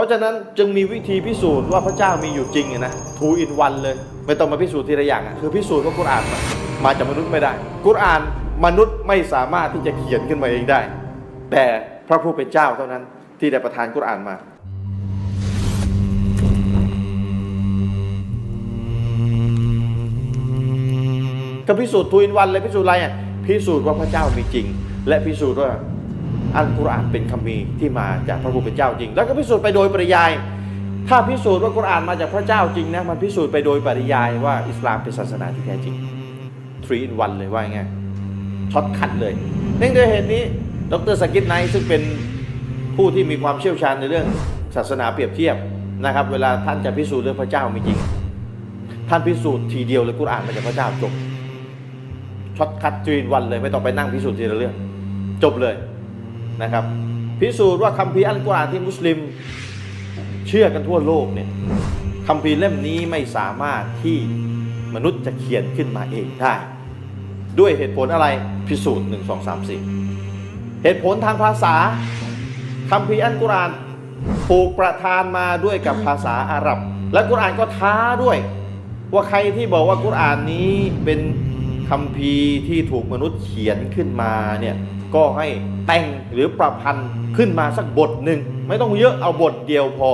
ราะฉะนั้นจึงมีวิธีพิสูจน์ว่าพระเจ้ามีอยู่จริงนะทูอินวันเลย ไม่ต้องมาพิสูจน์ทีละอย่างอะคือพิสูจน์ว่ากุรอานมามาจากมนุษย์ไม่ได้ กุรอานมนุษย์ไม่สามารถที่จะเขียนขึ้นมาเองได้ แต่พระผู้เป็นเจ้าเท่านั้นที่ได้ประทานกุรอานมาก็พิสูจน์ทูอินวันเลยพิสูจน์อะไรอะพิสูจน์ว่าพระเจ้ามีจริง และพิสูจน์ว่า อัลกุรอานเป็นคัมภีร์ที่มาจากพระผู้เป็นเจ้าจริง แล้วก็พิสูจน์ไปโดยปริยาย ถ้าพิสูจน์ว่ากุรอานมาจากพระเจ้าจริงนะมันพิสูจน์ไปโดยปริยายว่าอิสลามเป็นศาสนาที่แท้จริง three in one เลยว่าไงช็อตคัดเลยเนื่องด้วยเหตุนี้ ดรสกิทไนท์ซึ่งเป็นผู้ที่มีความเชี่ยวชาญในเรื่องศาสนาเปรียบเทียบนะครับ เวลาท่านจะพิสูจน์เรื่องพระเจ้ามีจริง ท่านพิสูจน์ทีเดียวเลยกุรอานมาจากพระเจ้าจบช็อตคัดจีนวันเลยไม่ต้องไปนั่งพิสูจน์ทีละเรื่อง จบเลย นะครับ พิสูจน์ว่าคัมภีร์อัลกุรอานที่มุสลิม เชื่อกันทั่วโลกเนี่ยคัมภีร์เล่มนี้ไม่สามารถที่มนุษย์จะเขียนขึ้นมาเองได้ ด้วยเหตุผลอะไรพิสูจน์หนึ่งสองสามสี่เหตุผลทางภาษาคัมภีร์อัลกุรอานถูกประทานมาด้วยกับภาษาอาหรับ และกุรอานก็ท้าด้วย ว่าใครที่บอกว่ากุรอานนี้เป็นคัมภีร์ที่ถูกมนุษย์เขียนขึ้นมาเนี่ยก็ให้แต่งหรือประพันธ์ขึ้นมาสักบทหนึ่งไม่ต้องเยอะเอาบทเดียวพอ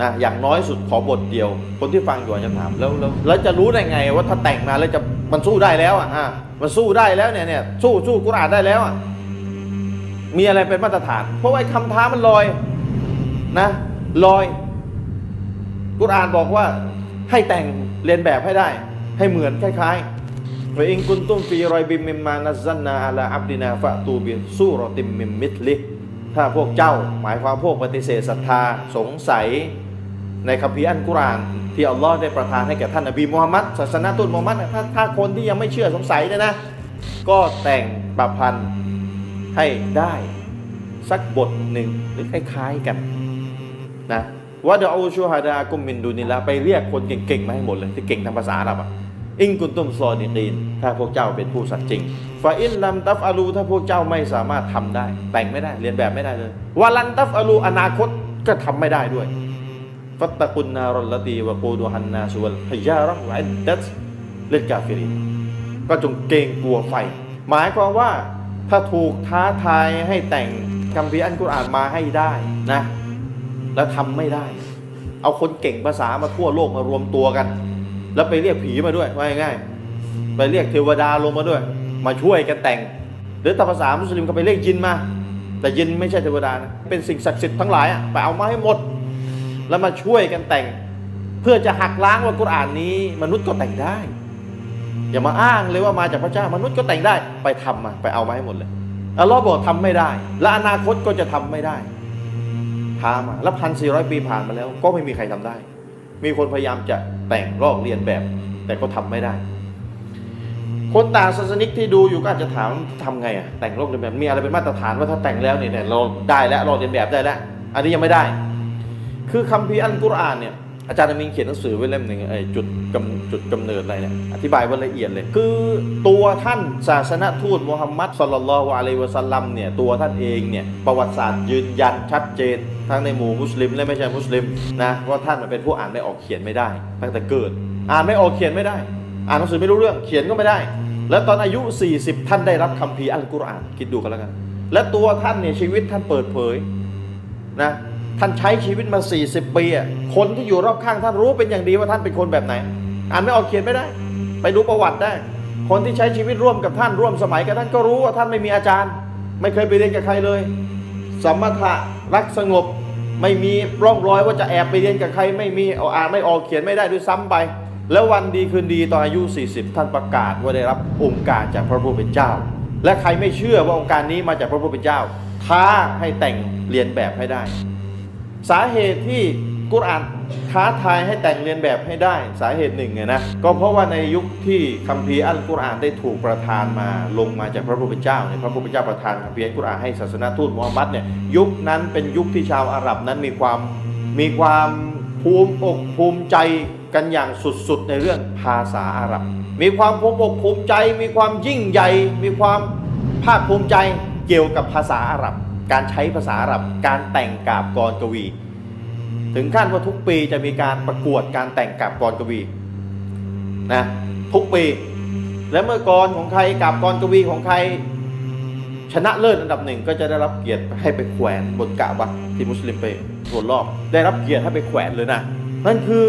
นะอย่างน้อยสุดขอบทเดียว คนที่ฟังอยู่อาจจะถามแล้วแล้วแล้วจะรู้ได้ไงว่าถ้าแต่งมาแล้วจะมันสู้ได้แล้วอะฮะมันสู้ได้แล้วเนี่ยเนี่ยสู้สู้กุรอานได้แล้วอะมีอะไรเป็นมาตรฐาน เพราะว่าไอ้คำท้ามันลอยนะลอย กุรอานบอกว่าให้แต่งเรียนแบบให้ได้ ให้เหมือนคล้าย ๆ ว่าอิงกุนตุมฟีรอยบิมมิมมานัซันนาอัลาอับดินาฟะตูบิซูรอติมมิมมิทลิถ้าพวกเจ้าหมายความพวกปฏิเสธศรัทธาสงสัยในคัมภีร์อันกุรอานที่อัลลอฮ์ได้ประทานให้แก่ท่านนบีมูฮัมมัดศาสนาตุลมูฮัมมัดถ้าถ้าคนที่ยังไม่เชื่อสงสัยเนี่ยนะ ก็แต่งประพันธ์ให้ได้สักบทหนึ่งหรือคล้าย ๆกันนะว่าเดอูชูฮาดากุมมินดูนิละไปเรียกคนเก่งๆมาให้หมดเลยที่เก่งทางภาษาอาหรับอะ อิงกุนตุมซอดิกีนถ้าพวกเจ้าเป็นผู้สัตย์จริงฟาอินลัมตัฟอาลูถ้าพวกเจ้าไม่สามารถทำได้ แต่งไม่ได้เรียนแบบไม่ได้เลยวาลันตัฟอาลูอนาคตก็ทำไม่ได้ด้วยฟัตตะกุนนารลตีวะกูดูฮันนาสุวลฮิยาระวะอิดดัตเล่นกาฟิรินก็จงเกรงกลัวไฟ หมายความว่าถ้าถูกท้าทายให้แต่งคัมภีร์อันกุรอานมาให้ได้นะ แล้วทำไม่ได้ เอาคนเก่งภาษามาทั่วโลกมารวมตัวกัน แล้วไปเรียกผีมาด้วยว่าง่ายๆไปเรียกเทวดาลงมาด้วย มาช่วยกันแต่ง หรือตามภาษามุสลิมก็ไปเรียกยินมา แต่ยินไม่ใช่เทวดานะเป็นสิ่งศักดิ์สิทธิ์ทั้งหลายอะไปเอามาให้หมด แล้วมาช่วยกันแต่ง เพื่อจะหักล้างว่ากุรอานนี้ มนุษย์ก็แต่งได้อย่ามาอ้างเลยว่ามาจากพระเจ้ามนุษย์ก็แต่งได้ไปทำมาไปเอามาให้หมดเลยอัลลอฮ์บอกทำไม่ได้ และอนาคตก็จะทำไม่ได้ท้ามาแล้วพันสี่ร้อยปีผ่านมาแล้ว ก็ไม่มีใครทำได้ มีคนพยายามจะ แต่งลอกเรียนแบบ แต่ก็ทำไม่ได้ คนต่างศาสนิกที่ดูอยู่ก็อาจจะถามทำไงอะแต่งลอกเรียนแบบมีอะไรเป็นมาตรฐานว่าถ้าแต่งแล้วเนี่ยเนี่ยเราได้แล้วลอกเรียนแบบได้แล้ว อันนี้ยังไม่ได้ คือคัมภีร์อัลกุรอานเนี่ย อาจารย์อามินเขียนหนังสือไว้เล่มหนึ่งไอ้จุดกำจุดกำเนิดอะไรเนี่ยอธิบายไว่าละเอียดเลย คือตัวท่านศาสนทูตมุฮัมมัดสลลัลลอฮุอะลัยวะสัลลัมเนี่ยตัวท่านเองเนี่ยประวัติศาสตร์ยืนยันชัดเจน ทั้งในหมู่มุสลิมและไม่ใช่มุสลิมนะว่าท่านเป็นผู้อ่านไม่ออกเขียนไม่ได้ตั้งแต่เกิด อ่านไม่ออกเขียนไม่ได้ อ่านหนังสือไม่รู้เรื่องเขียนก็ไม่ได้ แล้วตอนอายุ 40 ท่านได้รับคัมภีร์อัลกุรอานคิดดูกันแล้วกัน และตัวท่านเนี่ยชีวิตท่านเปิดเผยนะ ท่านใช้ชีวิตมา 40 ปีอะคนที่อยู่รอบข้างท่านรู้เป็นอย่างดีว่าท่านเป็นคนแบบไหน อ่านไม่ออกเขียนไม่ได้ ไปดูประวัติได้ คนที่ใช้ชีวิตร่วมกับท่านร่วมสมัยกับท่านก็รู้ว่าท่านไม่มีอาจารย์ ไม่เคยไปเรียนกับใครเลย สมถะรักสงบ ไม่มีร่องรอยว่าจะแอบไปเรียนกับใคร ไม่มีเอาอ่านไม่ออกเขียนไม่ได้ด้วยซ้ำไป แล้ววันดีคืนดีตอนอายุ 40 ท่านประกาศว่าได้รับองค์การจากพระผู้เป็นเจ้า และใครไม่เชื่อว่าองค์การนี้มาจากพระผู้เป็นเจ้าท้าให้แต่งเรียนแบบให้ได้ สาเหตุที่กุรอานท้าทายให้แต่งเรียนแบบให้ได้สาเหตุหนึ่งเนี่ยนะก็เพราะว่าในยุคที่คัมภีร์อัลกุรอานได้ถูกประทานมาลงมาจากพระผู้เป็นเจ้าเนี่ยพระผู้เป็นเจ้าประทานคัมภีร์อัลกุรอานให้ศาสนาทูตมูฮัมมัดเนี่ยยุคนั้นเป็นยุคที่ชาวอาหรับนั้นมีความมีความภูมิอกภูมิใจกันอย่างสุดๆในเรื่องภาษาอาหรับ มีความภูมิอกภูมิใจ มีความยิ่งใหญ่ มีความภาคภูมิใจเกี่ยวกับภาษาอาหรับ การใช้ภาษาอาหรับการแต่งกาบกรกวี ถึงขั้นว่าทุกปีจะมีการประกวดการแต่งกับกรกวีนะทุกปี และเมื่อกรของใครกับกรกวีของใคร ชนะเลิศอันดับหนึ่งก็จะได้รับเกียรติให้ไปแขวนบนกะบะที่มุสลิมไปตรวจรอบ ได้รับเกียรติให้ไปแขวนเลยนะนั่นคือ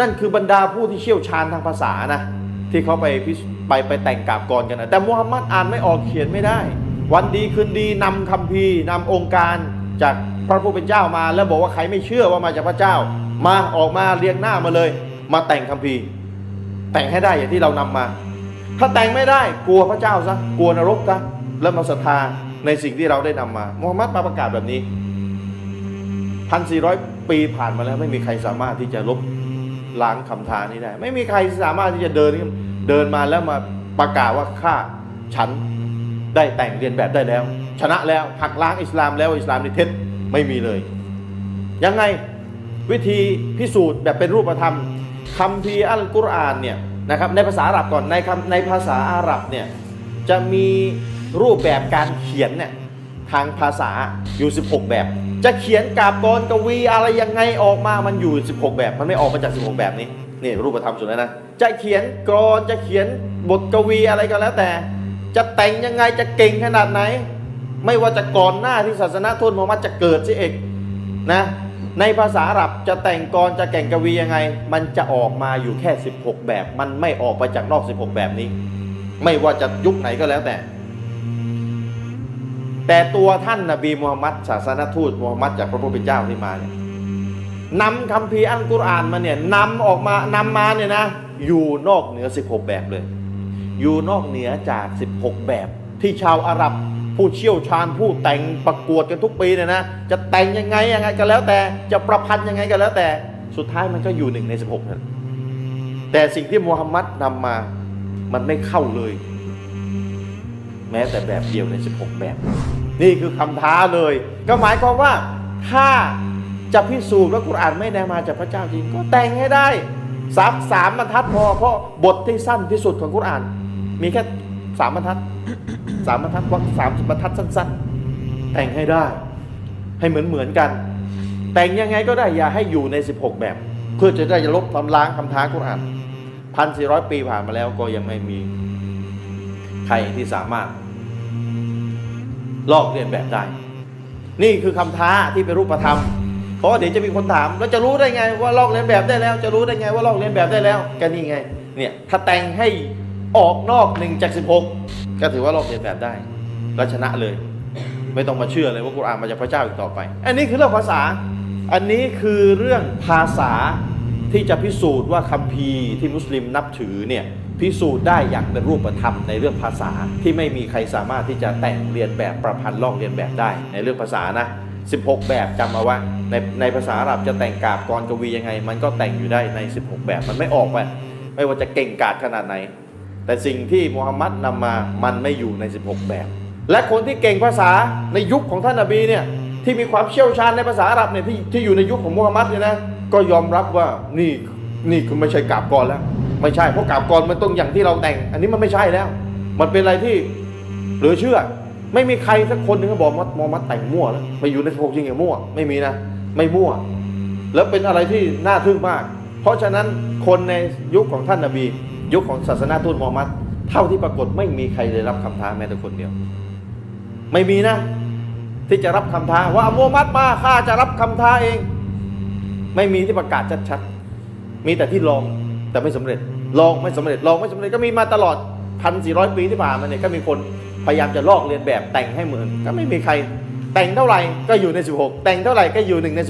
นั่นคือบรรดาผู้ที่เชี่ยวชาญทางภาษานะที่เขาไปพิสไปไปแต่งกาบกรกันนะแต่มุฮัมมัดอ่านไม่ออกเขียนไม่ได้ วันดีคืนดีนำคัมภีนำองค์การจากพระผู้เป็นเจ้ามา แล้วบอกว่าใครไม่เชื่อว่ามาจากพระเจ้า มาออกมาเรียงหน้ามาเลย มาแต่งคัมภีแต่งให้ได้อย่างที่เรานำมา ถ้าแต่งไม่ได้กลัวพระเจ้าซะกลัวนรกซะแล้วมาศรัทธาในสิ่งที่เราได้นำมามุฮัมมัดมาประกาศแบบนี้พันสี่ร้อยปีผ่านมาแล้วไม่มีใครสามารถที่จะลบล้างคำทานี้ได้ ไม่มีใครสามารถที่จะเดินเดินมาแล้วมาประกาศว่าข้าฉัน ได้แต่งเรียนแบบได้แล้ว ชนะแล้วหักล้างอิสลามแล้วอิสลามนี่เท็จไม่มีเลย ยังไงวิธีพิสูจน์แบบเป็นรูปธรรมคัมภีร์อัลกุรอานเนี่ยนะครับในภาษาอาหรับก่อนในคำในภาษาอาหรับเนี่ยจะมีรูปแบบการเขียนเนี่ยทางภาษาอยู่ 16 แบบ จะเขียนกาบกรกวีอะไรยังไงออกมามันอยู่ 16 แบบ มันไม่ออกมาจาก 16 แบบนี้นี่รูปธรรมสุดแล้วนะจะเขียนกรอนจะเขียนบทกวีอะไรก็แล้วแต่ จะแต่งยังไงจะเก่งขนาดไหน ไม่ว่าจะก่อนหน้าที่ศาสนาทูตมูฮัมมัดจะเกิดสิเอกนะในภาษาอาหรับจะแต่งกรจะแก่งกวียังไง มันจะออกมาอยู่แค่ 16 แบบ มันไม่ออกไปจากนอก 16 แบบนี้ ไม่ว่าจะยุคไหนก็แล้วแต่ แต่ตัวท่านนบีมูฮัมมัดศาสนทูตมูฮัมมัดจากพระผู้เป็นเจ้าที่มาเนี่ยนำคำพีอัลกุรอานมาเนี่ยนำออกมานำมาเนี่ยนะ อยู่นอกเหนือ 16 แบบเลย อยู่นอกเหนือจาก 16 แบบ ที่ชาวอาหรับผู้เชี่ยวชาญผู้แต่งประกวดกันทุกปีเนี่ยนะจะแต่งยังไงยังไงก็แล้วแต่จะประพันธ์ยังไงก็แล้วแต่สุดท้ายมันก็อยู่หนึ่งใน 16นั่นแต่สิ่งที่มูฮัมมัดนำมามันไม่เข้าเลย แม้แต่แบบเดียวใน 16 แบบ นี่คือคำท้าเลย ก็หมายความว่าถ้าจะพิสูจน์ว่ากุรอานไม่ได้มาจากพระเจ้าจริงก็แต่งให้ได้สักสามบรรทัดพอเพราะบทที่สั้นที่สุดของกุรอาน มีแค่สามบรรทัดสามบรรทัดวรรคสามบรรทัดสั้น ๆ แต่งให้ได้ ให้เหมือนเหมือนกัน แต่งยังไงก็ได้อย่าให้อยู่ใน 16 แบบ เพื่อจะได้จะลบทำล้างคำท้ากุรอานพันสี่ร้อยปีผ่านมาแล้วก็ยังไม่มีใครที่สามารถ ลอกเรียนแบบได้ นี่คือคำท้าที่เป็นรูปธรรมเพราะเดี๋ยวจะมีคนถามแล้วจะรู้ได้ไงว่าลอกเลียนแบบได้แล้ว จะรู้ได้ไงว่าลอกเลียนแบบได้แล้วก็นี่ไง เนี่ยถ้าแต่งให้ ออกนอกหนึ่งจากสิบหกก็ถือว่าลอกเลียนแบบได้แล้วชนะเลย ไม่ต้องมาเชื่อเลยว่ากุรอานมาจากพระเจ้าอีกต่อไป อันนี้คือเรื่องภาษา อันนี้คือเรื่องภาษาที่จะพิสูจน์ว่าคัมภีร์ที่มุสลิมนับถือเนี่ยพิสูจน์ได้อย่างเป็นรูปธรรมในเรื่องภาษาที่ไม่มีใครสามารถที่จะแต่งเรียนแบบประพันธ์ลอกเรียนแบบได้ในเรื่องภาษานะ 16 แบบจำเอาไว้ในในภาษาอาหรับจะแต่งกาบกรกวียังไง มันก็แต่งอยู่ได้ใน 16 แบบมันไม่ออกไปไม่ว่าจะเก่งกาจขนาดไหน แต่สิ่งที่มูฮัมหมัดนำมามันไม่อยู่ใน 16 แบบ และคนที่เก่งภาษาในยุคของท่านนบีเนี่ยที่มีความเชี่ยวชาญในภาษาอาหรับเนี่ยที่ที่อยู่ในยุคของมูฮัมหมัดเนี่ยนะก็ยอมรับว่านี่นี่คือไม่ใช่กาบกรแล้ว ไม่ใช่เพราะกาบกรมันต้องอย่างที่เราแต่ง อันนี้มันไม่ใช่แล้ว มันเป็นอะไรที่เหลือเชื่อ ไม่มีใครสักคนหนึ่งก็บอกว่ามอมัดแต่งมั่วแล้วไปอยู่ในพวกจริงอย่างมั่วไม่มีนะไม่มั่ว แล้วเป็นอะไรที่น่าทึ่งมาก เพราะฉะนั้นคนในยุคของท่านนบี ยุคของศาสนาทูตมูฮัมมัดเท่าที่ปรากฏไม่มีใครได้รับคำท้าแม้แต่คนเดียว ไม่มีนะ ที่จะรับคำท้าว่ามูฮัมมัดมาข้าจะรับคำท้าเอง ไม่มีที่ประกาศชัดๆมีแต่ที่ลองแต่ไม่สำเร็จ ลองไม่สำเร็จลองไม่สำเร็จก็มีมาตลอดพันสี่ร้อยปีที่ผ่านมาเนี่ยก็มีคนพยายามจะลอกเลียนแบบแต่งให้เหมือน ก็ไม่มีใครแต่งเท่าไหร่ก็อยู่ใน 16 แต่งเท่าไหร่ก็อยู่หนึ่งใน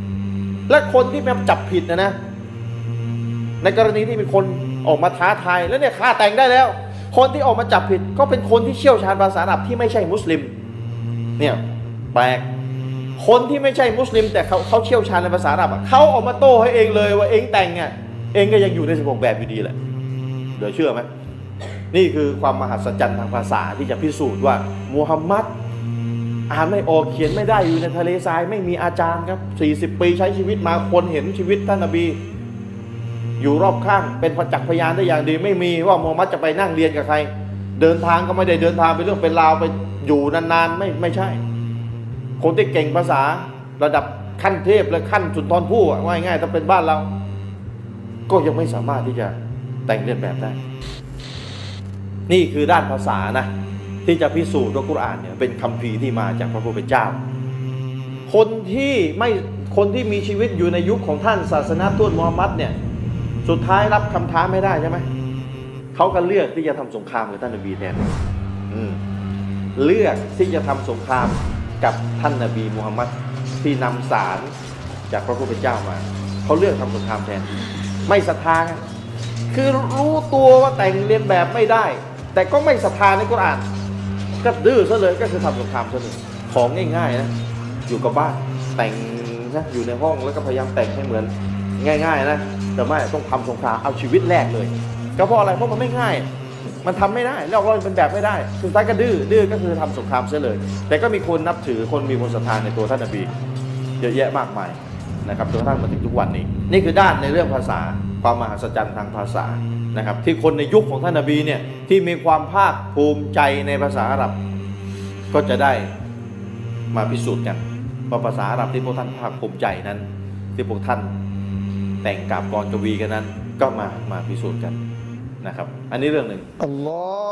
16 และคนที่มาจับผิดนะนะในกรณีที่มีคน ออกมาท้าทายแล้วเนี่ยข้าแต่งได้แล้ว คนที่ออกมาจับผิดก็เป็นคนที่เชี่ยวชาญภาษาอาหรับที่ไม่ใช่มุสลิม เนี่ยแปลกคนที่ไม่ใช่มุสลิม แต่เขาเขาเชี่ยวชาญในภาษาอาหรับเขาออกมาโต้ให้เองเลยว่าเองแต่งอะเองก็ยังอยู่ใน16แบบอยู่ดีแหละเดี๋ยวเชื่อไหมนี่คือความมหัศจรรย์ทางภาษาที่จะพิสูจน์ว่ามูฮัมหมัดอ่านไม่ออกเขียนไม่ได้อยู่ในทะเลทรายไม่มีอาจารย์ครับ 40 ปีใช้ชีวิตมาคนเห็นชีวิตท่านนบี อยู่รอบข้างเป็นประจักษ์พยานได้อย่างดีไม่มีว่ามูฮัมมัดจะไปนั่งเรียนกับใคร เดินทางก็ไม่ได้เดินทางเป็นเรื่องเป็นราวไปอยู่นานๆไม่ไม่ใช่ คนที่เก่งภาษาระดับขั้นเทพและขั้นสุนทรภู่ว่าง่ายๆถ้าเป็นบ้านเรา ก็ยังไม่สามารถที่จะแต่งเลียนแบบได้ นี่คือด้านภาษานะ ที่จะพิสูจน์ว่ากุรอานเนี่ยเป็นคัมภีที่มาจากพระผู้เป็นเจ้า คนที่ไม่คนที่มีชีวิตอยู่ในยุคของท่านศาสนาทูตมูฮัมมัดเนี่ย สุดท้ายรับคำท้าไม่ได้ใช่ไหมเขาก็เลือกที่จะทำสงครามกับท่านนบีแทนอืมเลือกที่จะทำสงครามกับท่านนบีมูฮัมมัดที่นำสารจากพระผู้เป็นเจ้ามาเขาเลือกทำสงครามแทน ไม่ศรัทธาไงคือรู้ตัวว่าแต่งเรียนแบบไม่ได้ แต่ก็ไม่ศรัทธาในกุรอานก็ดื้อซะเลยก็คือทำสงครามซะเลยของง่ายๆนะอยู่กับบ้านแต่งนะอยู่ในห้องแล้วก็พยายามแต่งให้เหมือน ง่าย ๆ นะ แต่ไม่ต้องทำสงครามเอาชีวิตแรกเลย ก็เพราะอะไรเพราะมันไม่ง่าย มันทำไม่ได้แล้วเราเป็นแบบไม่ได้สุดท้ายก็ดื้อดื้อก็คือทำสงครามซะเลย แต่ก็มีคนนับถือคนมีคนศรัทธาในตัวท่านนบีเยอะแยะมากมายนะครับจนกระทั่งมาถึงทุกวันนี้ นี่คือด้านในเรื่องภาษาความมหัศจรรย์ทางภาษานะครับ ที่คนในยุคของท่านนบีเนี่ยที่มีความภาคภูมิใจในภาษาอาหรับ ก็จะได้มาพิสูจน์กันว่าภาษาอาหรับที่พวกท่านภาคภูมิใจนั้น ที่พวกท่าน แต่งกาบกรกวีกันนั้นก็มามาพิสูจน์กันนะครับ อันนี้เรื่องหนึ่งอัลลอฮ